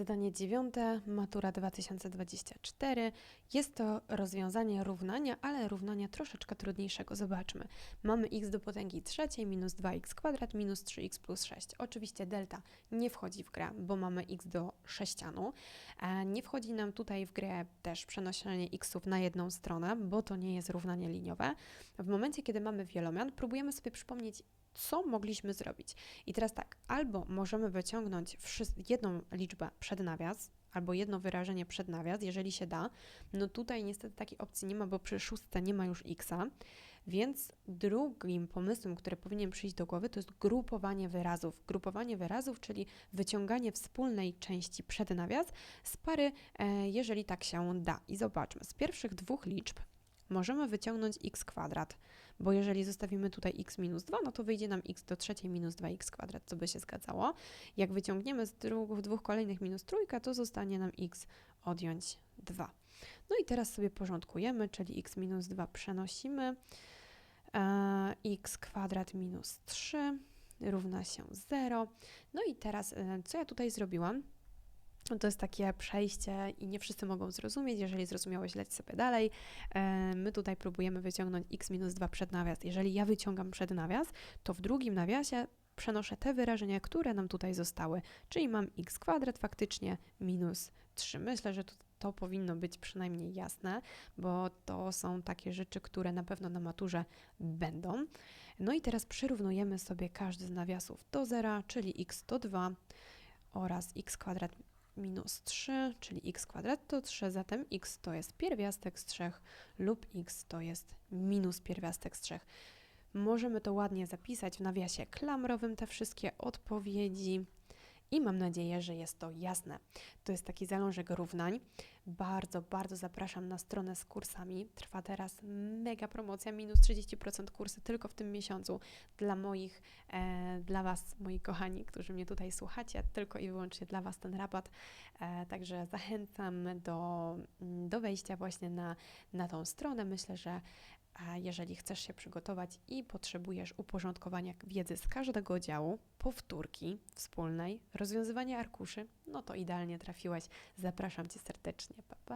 Zadanie dziewiąte, matura 2024. Jest to rozwiązanie równania, ale równania troszeczkę trudniejszego. Zobaczmy. Mamy x do potęgi trzeciej minus 2x kwadrat minus 3x plus 6. Oczywiście delta nie wchodzi w grę, bo mamy x do sześcianu. E, Nie wchodzi nam tutaj w grę też przenoszenie xów na jedną stronę, bo to nie jest równanie liniowe. W momencie, kiedy mamy wielomian, próbujemy sobie przypomnieć, co mogliśmy zrobić. I teraz tak, albo możemy wyciągnąć jedną liczbę przed nawias, albo jedno wyrażenie przed nawias, jeżeli się da. No tutaj niestety takiej opcji nie ma, bo przy szóstce nie ma już xa, więc drugim pomysłem, który powinien przyjść do głowy, to jest grupowanie wyrazów. Grupowanie wyrazów, czyli wyciąganie wspólnej części przed nawias z pary, e, jeżeli tak się da. I zobaczmy, z pierwszych dwóch liczb możemy wyciągnąć x kwadrat, bo jeżeli zostawimy tutaj x minus 2, no to wyjdzie nam x do trzeciej minus 2x kwadrat, co by się zgadzało. Jak wyciągniemy z dru- dwóch kolejnych minus trójka, to zostanie nam x odjąć 2. No i teraz sobie porządkujemy, czyli x minus 2 przenosimy, e, x kwadrat minus 3 równa się 0. No i teraz, e, co ja tutaj zrobiłam? To jest takie przejście i nie wszyscy mogą zrozumieć. Jeżeli zrozumiałeś, leć sobie dalej. E, My tutaj próbujemy wyciągnąć x minus 2 przed nawias. Jeżeli ja wyciągam przed nawias, to w drugim nawiasie przenoszę te wyrażenia, które nam tutaj zostały. Czyli mam x kwadrat faktycznie minus 3. Myślę, że to, to powinno być przynajmniej jasne, bo to są takie rzeczy, które na pewno na maturze będą. No i teraz przyrównujemy sobie każdy z nawiasów do zera, czyli x to 2 oraz x kwadrat minus 3, czyli x kwadrat to 3, zatem x to jest pierwiastek z 3 lub x to jest minus pierwiastek z 3. Możemy to ładnie zapisać w nawiasie klamrowym, te wszystkie odpowiedzi. I mam nadzieję, że jest to jasne. To jest taki zalążek równań. Bardzo, bardzo zapraszam na stronę z kursami. Trwa teraz mega promocja, minus 30% kursy tylko w tym miesiącu dla moich, e, dla Was, moi kochani, którzy mnie tutaj słuchacie, tylko i wyłącznie dla Was ten rabat. E, także zachęcam do, mm, do wejścia właśnie na, na tą stronę. Myślę, że a jeżeli chcesz się przygotować i potrzebujesz uporządkowania wiedzy z każdego działu, powtórki wspólnej, rozwiązywania arkuszy, no to idealnie trafiłeś. Zapraszam Cię serdecznie. Pa, pa.